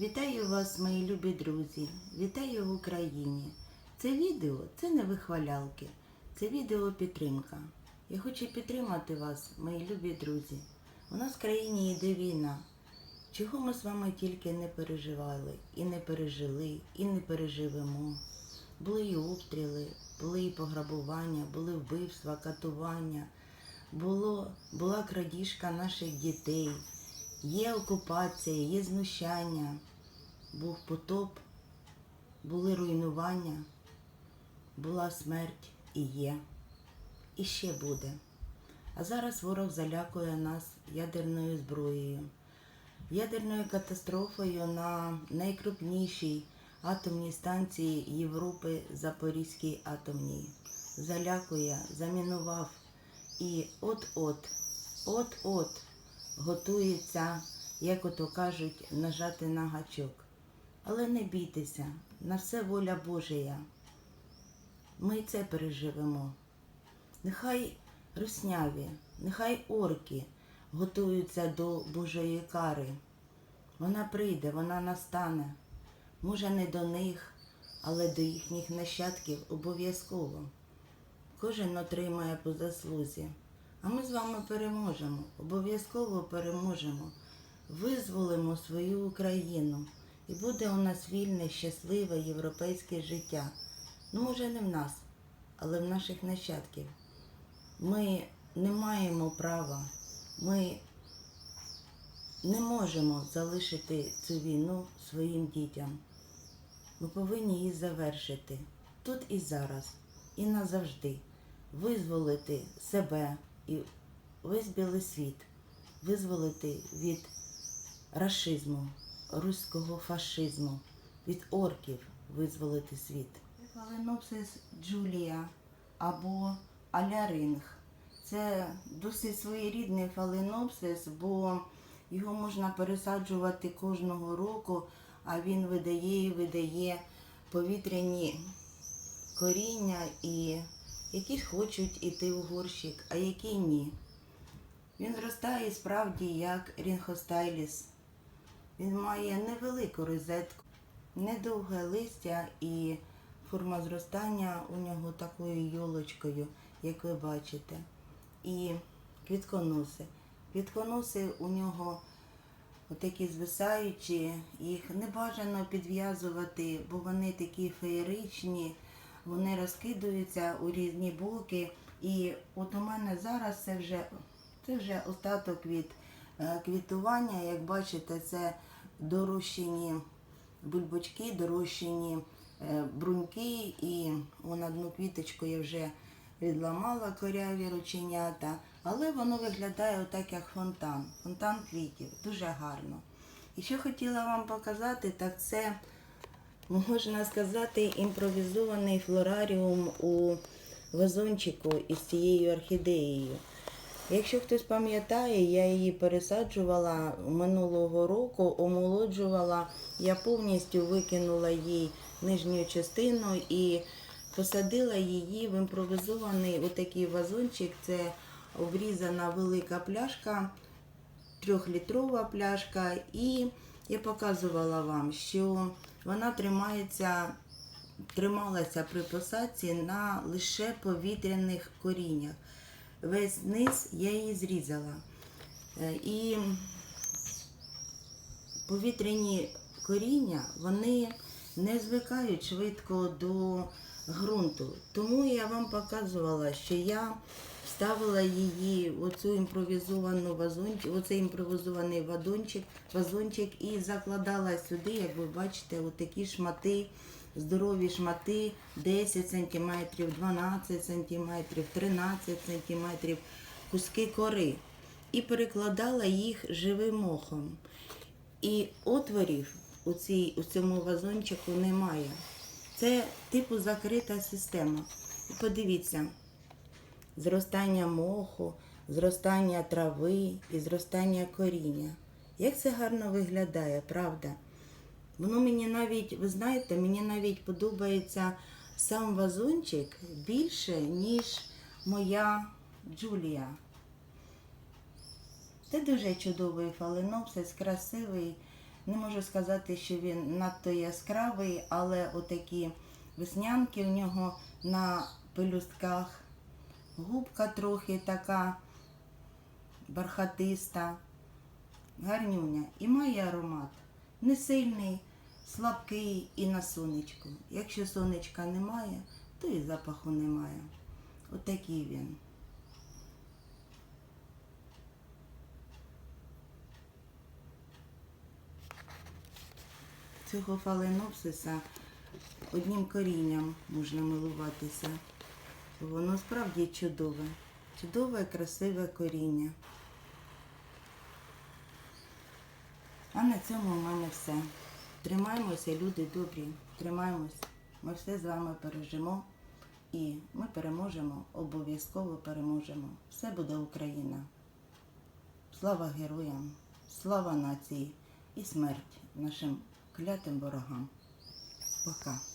Вітаю вас, мої любі друзі! Вітаю в Україні! Це відео це не вихвалялки, це відео підтримка. Я хочу підтримати вас, мої любі друзі. У нас в країні йде війна. Чого ми з вами тільки не переживали, і не пережили, і не переживемо. Були і обстріли, були і пограбування, були вбивства, катування, було, була крадіжка наших дітей, є окупація, є знущання, був потоп, були руйнування, була смерть і є, і ще буде. А зараз ворог залякує нас ядерною зброєю, ядерною катастрофою на найкрупнішій атомній станції Європи Запорізькій атомній. Залякує, замінував. І от-от, от-от готується, як ото кажуть, нажати на гачок. Але не бійтеся, на все воля Божия. Ми це переживемо. Нехай русняві, нехай орки готуються до Божої кари. Вона прийде, вона настане. Може, не до них, але до їхніх нащадків обов'язково. Кожен отримає по заслузі. А ми з вами переможемо, обов'язково переможемо, визволимо свою Україну. І буде у нас вільне, щасливе європейське життя. Ну, може, не в нас, але в наших нащадків. Ми не маємо права, ми не можемо залишити цю війну своїм дітям. Ми повинні її завершити тут і зараз, і назавжди. Визволити себе і весь білий світ, визволити від рашизму, руського фашизму, від орків визволити світ. Фаленопсис Джулія або аляринг. Це досить своєрідний фаленопсис, бо його можна пересаджувати кожного року, а він видає і видає повітряні коріння, і які хочуть іти в горщик, а які ні. Він зростає справді як рінхостайліс. Він має невелику розетку, недовге листя і форма зростання у нього такою йолочкою, як ви бачите. І квітконоси. Квітконоси у нього отакі звисаючі, їх не бажано підв'язувати, бо вони такі феєричні, вони розкидуються у різні боки. І от у мене зараз це вже, це вже остаток від е, квітування. Як бачите, це дорощені бульбочки, дорощені е, бруньки, і вон одну квіточку я вже відламала коряві рученята, але воно виглядає отак, як фонтан. Фонтан квітів. Дуже гарно. І що хотіла вам показати, так це можна сказати імпровізований флораріум у вазончику із цією орхідеєю. Якщо хтось пам'ятає, я її пересаджувала минулого року, омолоджувала, я повністю викинула їй нижню частину і посадила її в імпровізований отакий вазончик. Це обрізана велика пляшка, трьохлітрова пляшка, і я показувала вам, що вона тримається, трималася при посадці на лише повітряних коріннях. Весь низ я її зрізала. Е, І повітряні коріння, вони не звикають швидко до ґрунту. Тому я вам показувала, що я вставила її оцю імпровізовану вазончик, оцей імпровізований вазончик, вазончик і закладала сюди, як ви бачите, отакі шмати, здорові шмати 10 см, 12 см, 13 см, куски кори. І перекладала їх живим мохом. І отворів у, цій, у цьому вазончику немає. Це типу закрита система. Подивіться, зростання моху, зростання трави і зростання коріння. Як це гарно виглядає, правда? Воно мені навіть, ви знаєте, мені навіть подобається сам вазончик більше, ніж моя Джулія. Це дуже чудовий фаленопсис, красивий, Не можу сказати, що він надто яскравий, але отакі веснянки у нього на пелюстках. Губка трохи така бархатиста, гарнюня і має аромат. Не сильний, слабкий і на сонечку. Якщо сонечка немає, то і запаху немає. Отакий він. Цього фаленопсиса одним корінням можна милуватися. Воно справді чудове. Чудове, красиве коріння. А на цьому в мене все. Тримаємося, люди добрі, тримаємось. Ми все з вами пережимо і ми переможемо, обов'язково переможемо. Все буде Україна. Слава героям, слава нації і смерть нашим клятим ворогам. Пока.